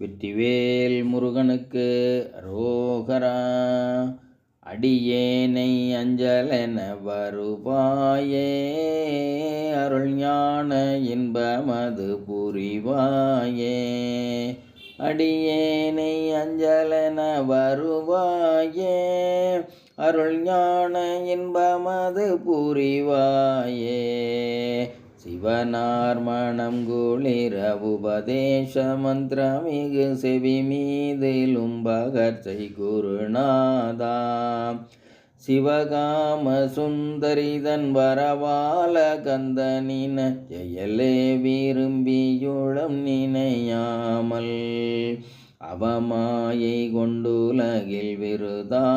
வெற்றிவேல் முருகனுக்கு ரோகரா அடியேனை அஞ்சலென வருவாயே. அருள் ஞான இன்பமது புரிவாயே. அடியேனை அஞ்சலென வருவாயே. அருள் ஞான இன்பமது புரிவாயே. சிவனார்மணம் குளிர உபதேச மந்திரமிகு செவி மீதிலும் பகர்ச்சை குருநாதாம் சிவகாம சுந்தரிதன் வரவால கந்தனின ஜெயலே விரும்பியுளம் நினையாமல் அவமாயை கொண்டுலகில் விருதாவலைந்துழல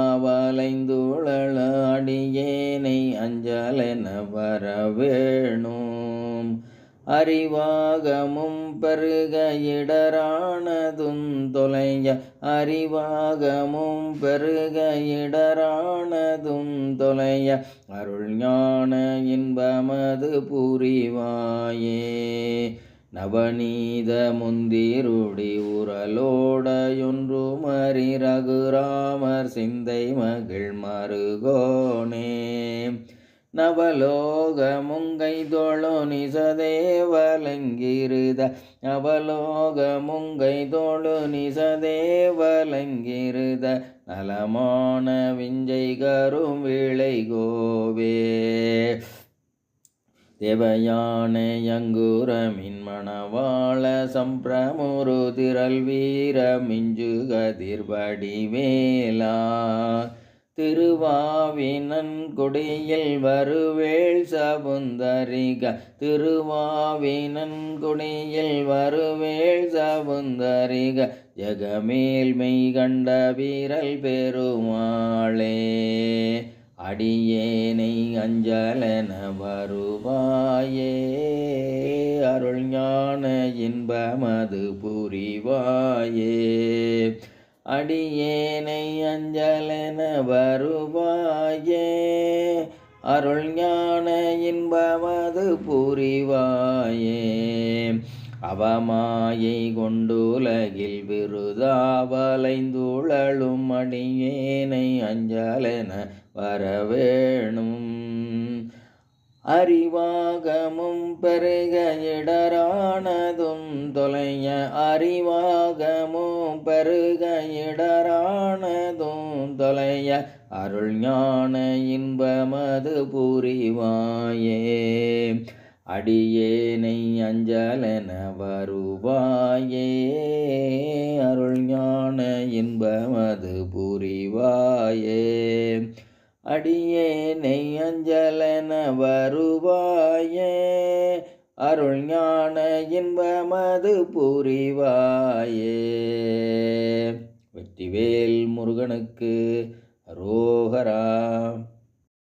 அடியேனை அஞ்சலென வரவேணும் அறிவாகமும் பெருக இடரானதும் தொலைய அறிவாகமும் பெருக இடரானதும் தொலைய அருள் ஞான இன்பமது புரிவாயே. நவநீத முந்திருடி உரலோடையொன்று மறி ரகுராமர் சிந்தை மகிழ் மருகோ நவலோக முங்கை தோழோ நிசதேவலங்கிருத நவலோக முங்கை தோழு நிசதேவலங்கிருத நலமான விஞ்சை கரும் விளை கோவே தேவயானை அங்குரமின் மணவாள சம்பிரமுரு திரள் வீர மிஞ்சு கதிர்படி வேலா திருவாவினன் கொடியில் வருவேள் சபுந்தரிக திருவாவினன் கொடியில் வருவேள் சபுந்தரிக மெய் கண்ட வீரல் பெருமாளே அடியேனை அஞ்சலன வருவாயே. அருள் ஞான இன்பமது புரிவாயே. அடியேனை அஞ்சலென வருவாயே. அருள் ஞான இன்பமது புரிவாயே. அவமாயை கொண்டுலகில் விருதாவலைந்துழலும் அடியேனை அஞ்சலென வரவேணும். அறிவாகமும் பெருக இடரானதும் தொலைய அறிவாகமும் பெருக இடரானதும் தொலைய அருள் ஞான இன்பமது புரிவாயே. அடியேனை அஞ்சலென வருவாயே. அருள் ஞான இன்பமது புரிவாயே. அடியேனை அஞ்சலன வருவாயே. அருள் ஞான இன்பமது புரிவாயே. வெற்றிவேல் முருகனுக்கு